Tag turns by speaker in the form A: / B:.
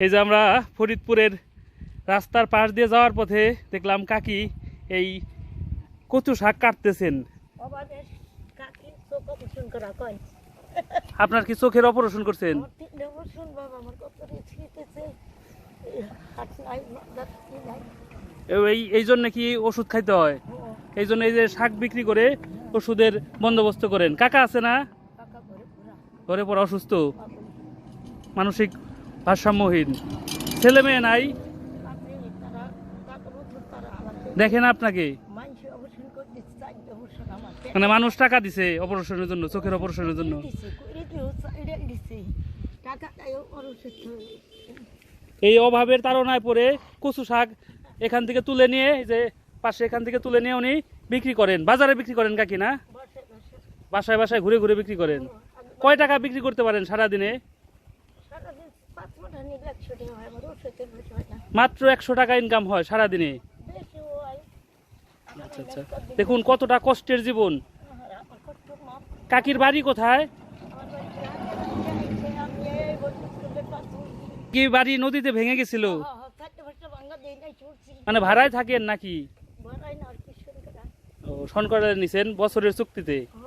A: এই যে আমরা ফরিদপুরের রাস্তার পাশ দিয়ে যাওয়ার পথে দেখলাম কাকি এই কচু শাক কাটতেছেন। আপনার কি চোখের অপারেশন করছেন? এই জন্য কি ওষুধ খাইতে হয়? এই জন্য এই যে শাক বিক্রি করে ওষুধের বন্দোবস্ত করেন। কাকা আছে না? ঘরে পর। অসুস্থ? মানসিক ভারসাম্যহীন। ছেলে মেয়ে নাই। দেখেন আপনাকে। মানে মানুষ টাকা দিছে অপারেশনের জন্য, চোখের অপারেশনের জন্য। এই অভাবের তাড়নায় পড়ে কচু শাক এখান থেকে তুলে নিয়ে যে পাশে এখান থেকে তুলে নিয়ে উনি বিক্রি করেন। বাজারে বিক্রি করেন কাকি না?
B: বসে বসে
A: বাসায় বাসায় ঘুরে ঘুরে বিক্রি করেন। কয় টাকা বিক্রি করতে পারেন সারাদিনে? মাত্র একশো টাকা ইনকাম হয় সারাদিনে?
B: হয়।
A: আচ্ছা আচ্ছা। দেখুন কতটা কষ্টের জীবন। কাকির বাড়ি কোথায়? কি বাড়ি নদীতে ভেঙে গেছিল? মানে ভাড়ায় থাকেন নাকি? ও শনকরা নিছেন বছরের চুক্তিতে?
B: ও